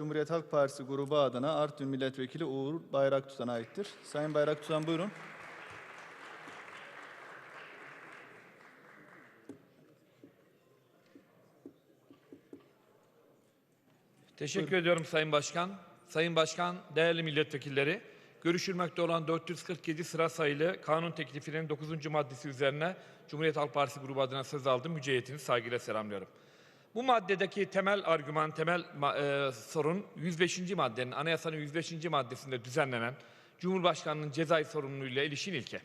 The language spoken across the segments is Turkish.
Cumhuriyet Halk Partisi grubu adına Artvin Milletvekili Uğur Bayraktutan'a aittir. Sayın Bayraktutan buyurun. Teşekkür ediyorum Sayın Başkan. Sayın Başkan, değerli milletvekilleri, görüşülmekte olan 447 sıra sayılı kanun teklifinin 9. maddesi üzerine Cumhuriyet Halk Partisi grubu adına söz aldım. Mücehitini saygıyla selamlıyorum. Bu maddedeki temel argüman, temel e, sorun 105. maddenin, anayasanın 105. maddesinde düzenlenen Cumhurbaşkanının cezai sorumluluğuyla ilişkin ilke.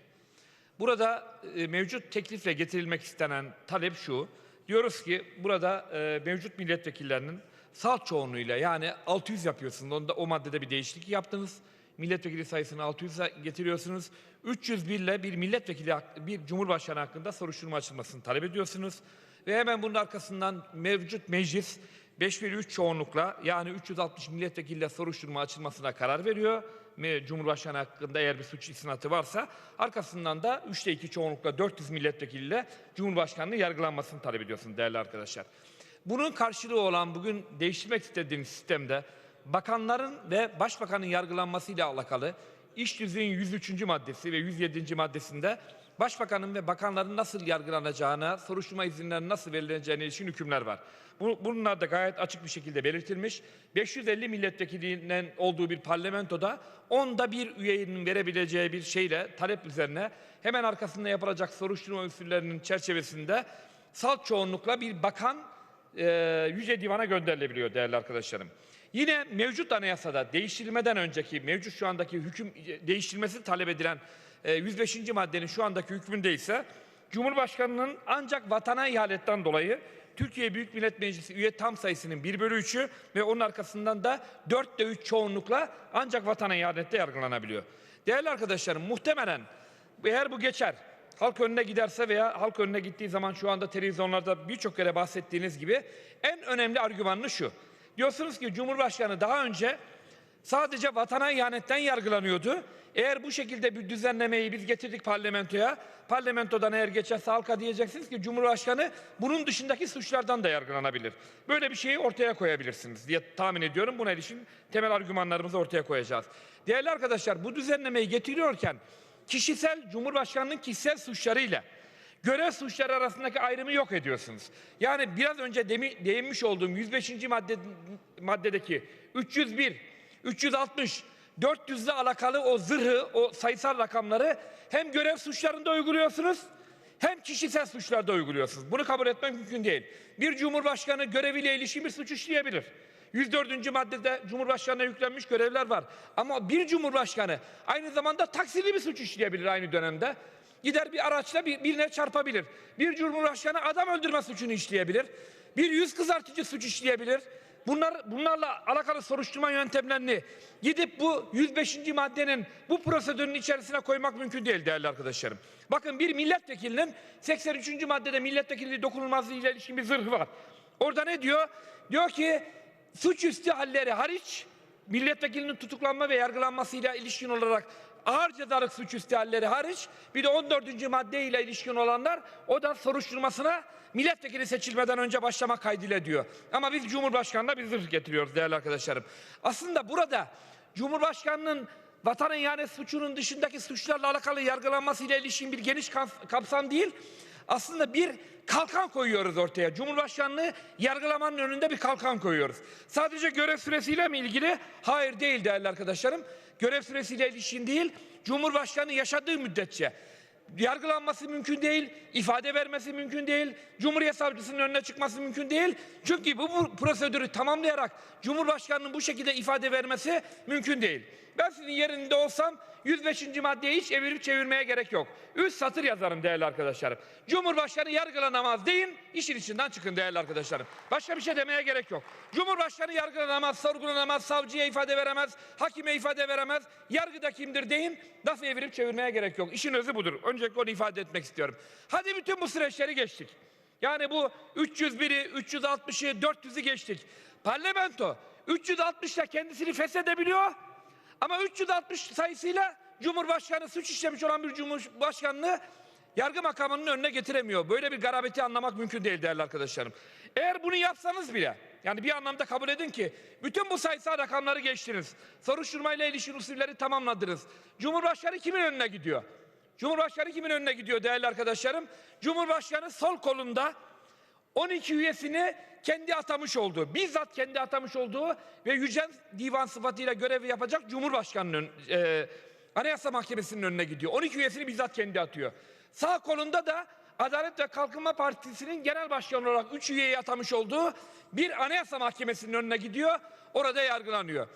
Burada e, mevcut teklifle getirilmek istenen talep şu. Diyoruz ki burada e, mevcut milletvekillerinin salt çoğunluğuyla yani 600 yapıyorsunuz. Onda, o maddede bir değişiklik yaptınız. Milletvekili sayısını 600'e getiriyorsunuz. 301 ile bir milletvekili, bir cumhurbaşkanı hakkında soruşturma açılmasını talep ediyorsunuz. Ve hemen bunun arkasından mevcut meclis 5 bölü 3 çoğunlukla yani 360 milletvekiliyle soruşturma açılmasına karar veriyor. Cumhurbaşkanı hakkında eğer bir suç isnatı varsa arkasından da 3'te 2 çoğunlukla 400 milletvekiliyle Cumhurbaşkanlığı yargılanmasını talep ediyorsunuz değerli arkadaşlar. Bunun karşılığı olan bugün değiştirmek istediğimiz sistemde bakanların ve başbakanın yargılanmasıyla alakalı İş Tüzüğü'nün 103. maddesi ve 107. maddesinde başbakanın ve bakanların nasıl yargılanacağına, soruşturma izinlerinin nasıl verileceğine ilişkin hükümler var. Bu, bunlar da gayet açık bir şekilde belirtilmiş. 550 milletvekilinin olduğu bir parlamentoda onda bir üyenin verebileceği bir şeyle, talep üzerine hemen arkasında yapılacak soruşturma usullerinin çerçevesinde salt çoğunlukla bir bakan e, Yüce Divan'a gönderilebiliyor değerli arkadaşlarım. Yine mevcut anayasada değiştirilmeden önceki mevcut şu andaki hüküm değiştirilmesi talep edilen e, 105. maddenin şu andaki hükmünde ise Cumhurbaşkanının ancak vatana ihanetten dolayı Türkiye Büyük Millet Meclisi üye tam sayısının 1 bölü 3'ü ve onun arkasından da 4'te 3 çoğunlukla ancak vatana ihanette yargılanabiliyor. Değerli arkadaşlarım muhtemelen eğer bu geçer halk önüne giderse veya halk önüne gittiği zaman şu anda televizyonlarda birçok kere bahsettiğiniz gibi en önemli argümanı şu. Diyorsunuz ki Cumhurbaşkanı daha önce sadece vatana ihanetten yargılanıyordu. Eğer bu şekilde bir düzenlemeyi biz getirdik parlamentoya, parlamentodan eğer geçerse halka diyeceksiniz ki Cumhurbaşkanı bunun dışındaki suçlardan da yargılanabilir. Böyle bir şeyi ortaya koyabilirsiniz diye tahmin ediyorum. Buna ilişkin temel argümanlarımızı ortaya koyacağız. Değerli arkadaşlar bu düzenlemeyi getiriyorken kişisel Cumhurbaşkanının kişisel suçlarıyla görev suçları arasındaki ayrımı yok ediyorsunuz. Yani biraz önce demi, değinmiş olduğum 105. madde, maddedeki 301, 360, 400 ile alakalı o zırhı, o sayısal rakamları hem görev suçlarında uyguluyorsunuz hem kişisel suçlarda uyguluyorsunuz. Bunu kabul etmek mümkün değil. Bir cumhurbaşkanı göreviyle ilişkin bir suç işleyebilir. 104. maddede Cumhurbaşkanı'na yüklenmiş görevler var. Ama bir Cumhurbaşkanı aynı zamanda taksirli bir suç işleyebilir aynı dönemde. Gider bir araçla bir, birine çarpabilir. Bir Cumhurbaşkanı adam öldürme suçunu işleyebilir. Bir yüz kızartıcı suç işleyebilir. Bunlar bunlarla alakalı soruşturma yöntemlerini gidip bu 105. maddenin bu prosedürün içerisine koymak mümkün değil değerli arkadaşlarım. Bakın bir milletvekilinin 83. maddede milletvekilliği dokunulmazlığı ile ilişkin bir zırhı var. Orada ne diyor? Diyor ki suçüstü halleri hariç milletvekilinin tutuklanma ve yargılanmasıyla ilişkin olarak ağır cezalık suçüstü halleri hariç bir de 14. madde ile ilişkin olanlar o da soruşturmasına milletvekili seçilmeden önce başlama kaydıyla diyor. Ama biz Cumhurbaşkanı'na bir zırh getiriyoruz değerli arkadaşlarım. Aslında burada Cumhurbaşkanı'nın vatan ihanet suçunun dışındaki suçlarla alakalı yargılanmasıyla ilişkin bir geniş kap- kapsam değil aslında bir kalkan koyuyoruz ortaya. Cumhurbaşkanlığı yargılamanın önünde bir kalkan koyuyoruz. Sadece görev süresiyle mi ilgili? Hayır değil değerli arkadaşlarım. Görev süresiyle ilişkin değil. Cumhurbaşkanı yaşadığı müddetçe yargılanması mümkün değil, ifade vermesi mümkün değil, Cumhuriyet Savcısının önüne çıkması mümkün değil. Çünkü bu, prosedürü tamamlayarak Cumhurbaşkanının bu şekilde ifade vermesi mümkün değil. Ben sizin yerinde olsam 105. maddeyi hiç evirip çevirmeye gerek yok. Üç satır yazarım değerli arkadaşlarım. Cumhurbaşkanı yargılanamaz deyin, işin içinden çıkın değerli arkadaşlarım. Başka bir şey demeye gerek yok. Cumhurbaşkanı yargılanamaz, sorgulanamaz, savcıya ifade veremez, hakime ifade veremez. Yargıda kimdir deyin, nasıl evirip çevirmeye gerek yok. İşin özü budur. Öncelikle onu ifade etmek istiyorum. Hadi bütün bu süreçleri geçtik. Yani bu 301'i, 360'ı, 400'ü geçtik. Parlamento 360 ile kendisini feshedebiliyor. Ama 360 sayısıyla Cumhurbaşkanı suç işlemiş olan bir Cumhurbaşkanlığı yargı makamının önüne getiremiyor. Böyle bir garabeti anlamak mümkün değil değerli arkadaşlarım. Eğer bunu yapsanız bile, Yani bir anlamda kabul edin ki bütün bu sayısal rakamları geçtiniz. Soruşturmayla ilişkin usulleri tamamladınız. Cumhurbaşkanı kimin önüne gidiyor? Cumhurbaşkanı kimin önüne gidiyor değerli arkadaşlarım? Cumhurbaşkanı sol kolunda 12 üyesini kendi atamış olduğu, bizzat kendi atamış olduğu ve Yücel Divan sıfatıyla görevi yapacak Cumhurbaşkanı'nın e, Anayasa Mahkemesi'nin önüne gidiyor. 12 üyesini bizzat kendi atıyor. Sağ kolunda da Adalet ve Kalkınma Partisi'nin genel başkanı olarak 3 üyeyi atamış olduğu bir Anayasa Mahkemesi'nin önüne gidiyor. Orada yargılanıyor.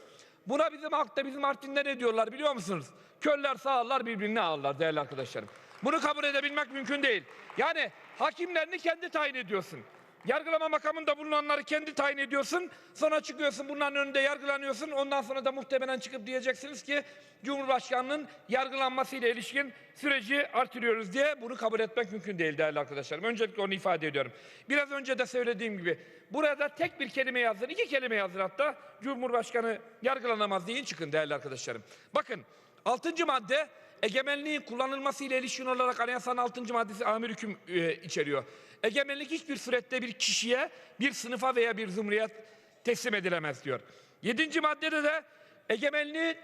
Buna bizim halkta, bizim Artvin'de ne diyorlar biliyor musunuz? Köller sağırlar birbirini ağırlar değerli arkadaşlarım. Bunu kabul edebilmek mümkün değil. Yani hakimlerini kendi tayin ediyorsun. Yargılama makamında bulunanları kendi tayin ediyorsun. Sonra çıkıyorsun bunların önünde yargılanıyorsun. Ondan sonra da muhtemelen çıkıp diyeceksiniz ki Cumhurbaşkanının yargılanmasıyla ilişkin süreci artırıyoruz diye bunu kabul etmek mümkün değil değerli arkadaşlarım. Öncelikle onu ifade ediyorum. Biraz önce de söylediğim gibi burada tek bir kelime yazın, iki kelime yazın hatta Cumhurbaşkanı yargılanamaz deyin çıkın değerli arkadaşlarım. Bakın 6. madde egemenliğin kullanılması ile ilişkin olarak anayasanın 6. maddesi amir hüküm e, içeriyor. Egemenlik hiçbir surette bir kişiye, bir sınıfa veya bir zümreye teslim edilemez diyor. 7. maddede de egemenliği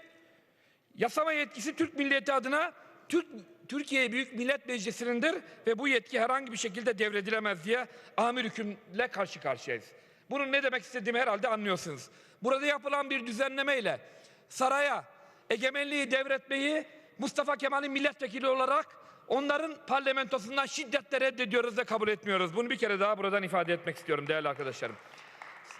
yasama yetkisi Türk milleti adına Türk Türkiye Büyük Millet Meclisi'nindir ve bu yetki herhangi bir şekilde devredilemez diye amir hükümle karşı karşıyayız. Bunun ne demek istediğimi herhalde anlıyorsunuz. Burada yapılan bir düzenlemeyle saraya egemenliği devretmeyi Mustafa Kemal'in milletvekili olarak onların parlamentosundan şiddetle reddediyoruz ve kabul etmiyoruz. Bunu bir kere daha buradan ifade etmek istiyorum değerli arkadaşlarım.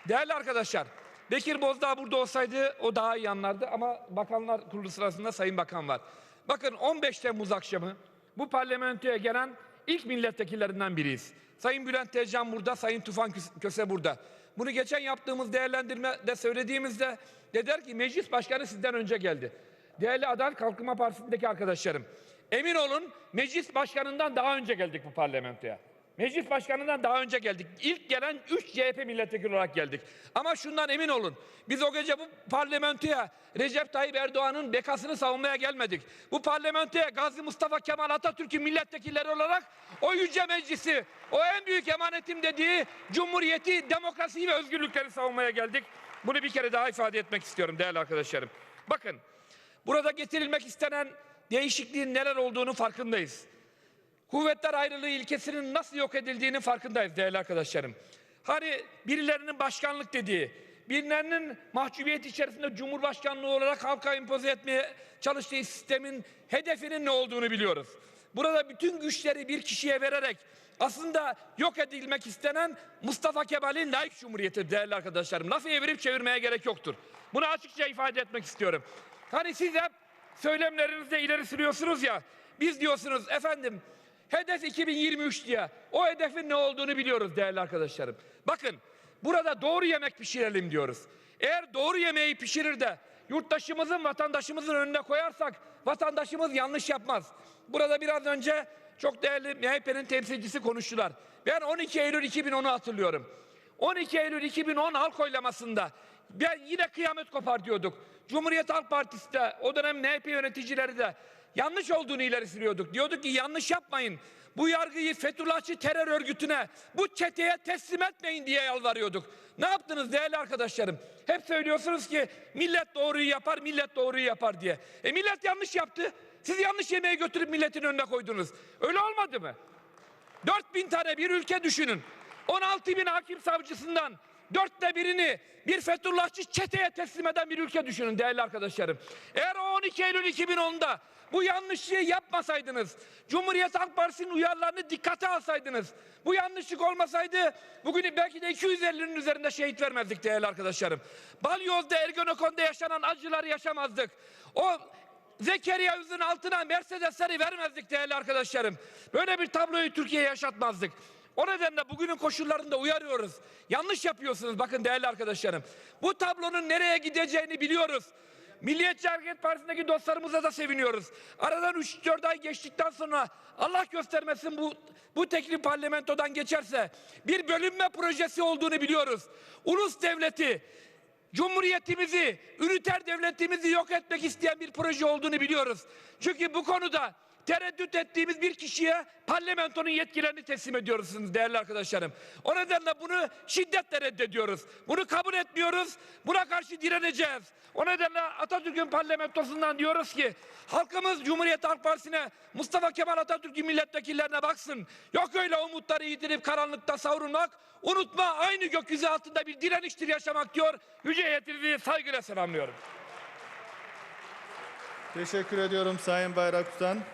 Değerli arkadaşlar, Bekir Bozdağ burada olsaydı o daha iyi anlardı ama bakanlar kurulu sırasında Sayın Bakan var. Bakın 15 Temmuz akşamı bu parlamentoya gelen ilk milletvekillerinden biriyiz. Sayın Bülent Tezcan burada, Sayın Tufan Köse- burada. Bunu geçen yaptığımız değerlendirmede söylediğimizde dediler ki meclis başkanı sizden önce geldi. Değerli Adalet Kalkınma Partisi'ndeki arkadaşlarım, emin olun meclis başkanından daha önce geldik bu parlamentoya. Meclis başkanından daha önce geldik. İlk gelen 3 CHP milletvekili olarak geldik. Ama şundan emin olun. Biz o gece bu parlamentoya Recep Tayyip Erdoğan'ın bekasını savunmaya gelmedik. Bu parlamentoya Gazi Mustafa Kemal Atatürk'ün milletvekilleri olarak o yüce meclisi, o en büyük emanetim dediği cumhuriyeti, demokrasiyi ve özgürlükleri savunmaya geldik. Bunu bir kere daha ifade etmek istiyorum değerli arkadaşlarım. Bakın burada getirilmek istenen değişikliğin neler olduğunu farkındayız. Kuvvetler ayrılığı ilkesinin nasıl yok edildiğinin farkındayız değerli arkadaşlarım. Hani birilerinin başkanlık dediği, birilerinin mahcubiyet içerisinde cumhurbaşkanlığı olarak halka empoze etmeye çalıştığı sistemin hedefinin ne olduğunu biliyoruz. Burada bütün güçleri bir kişiye vererek aslında yok edilmek istenen Mustafa Kemal'in layık cumhuriyeti değerli arkadaşlarım. Lafı evirip çevirmeye gerek yoktur. Bunu açıkça ifade etmek istiyorum. Hani siz hep söylemlerinizde ileri sürüyorsunuz ya. Biz diyorsunuz efendim hedef 2023 diye. O hedefin ne olduğunu biliyoruz değerli arkadaşlarım. Bakın burada doğru yemek pişirelim diyoruz. Eğer doğru yemeği pişirir de yurttaşımızın vatandaşımızın önüne koyarsak vatandaşımız yanlış yapmaz. Burada biraz önce çok değerli MHP'nin temsilcisi konuştular. Ben 12 Eylül 2010'u hatırlıyorum. 12 Eylül 2010 halk oylamasında ben yine kıyamet kopar diyorduk. Cumhuriyet Halk Partisi de o dönem MHP yöneticileri de yanlış olduğunu ileri sürüyorduk. Diyorduk ki yanlış yapmayın. Bu yargıyı Fethullahçı terör örgütüne, bu çeteye teslim etmeyin diye yalvarıyorduk. Ne yaptınız değerli arkadaşlarım? Hep söylüyorsunuz ki millet doğruyu yapar, millet doğruyu yapar diye. E millet yanlış yaptı. Siz yanlış yemeği götürüp milletin önüne koydunuz. Öyle olmadı mı? 4000 tane bir ülke düşünün. 16 bin hakim savcısından dörtte birini bir Fethullahçı çeteye teslim eden bir ülke düşünün değerli arkadaşlarım. Eğer o 12 Eylül 2010'da bu yanlışlığı yapmasaydınız, Cumhuriyet Halk Partisi'nin uyarılarını dikkate alsaydınız, bu yanlışlık olmasaydı bugün belki de 250'nin üzerinde şehit vermezdik değerli arkadaşlarım. Balyoz'da Ergenekon'da yaşanan acıları yaşamazdık. O Zekeriya Üz'ün altına Mercedesleri vermezdik değerli arkadaşlarım. Böyle bir tabloyu Türkiye'ye yaşatmazdık. O nedenle bugünün koşullarında uyarıyoruz. Yanlış yapıyorsunuz bakın değerli arkadaşlarım. Bu tablonun nereye gideceğini biliyoruz. Milliyetçi Hareket Partisi'ndeki dostlarımıza da seviniyoruz. Aradan 3-4 ay geçtikten sonra Allah göstermesin bu bu teklif parlamentodan geçerse bir bölünme projesi olduğunu biliyoruz. Ulus devleti Cumhuriyetimizi, üniter devletimizi yok etmek isteyen bir proje olduğunu biliyoruz. Çünkü bu konuda tereddüt ettiğimiz bir kişiye parlamentonun yetkilerini teslim ediyorsunuz değerli arkadaşlarım. O nedenle bunu şiddetle reddediyoruz. Bunu kabul etmiyoruz. Buna karşı direneceğiz. O nedenle Atatürk'ün parlamentosundan diyoruz ki halkımız Cumhuriyet Halk Partisi'ne Mustafa Kemal Atatürk'ün milletvekillerine baksın. Yok öyle umutları yitirip karanlıkta savrulmak. Unutma aynı gökyüzü altında bir direniştir yaşamak diyor. Yüce heyetinizi saygıyla selamlıyorum. Teşekkür ediyorum Sayın Bayrak Tutan.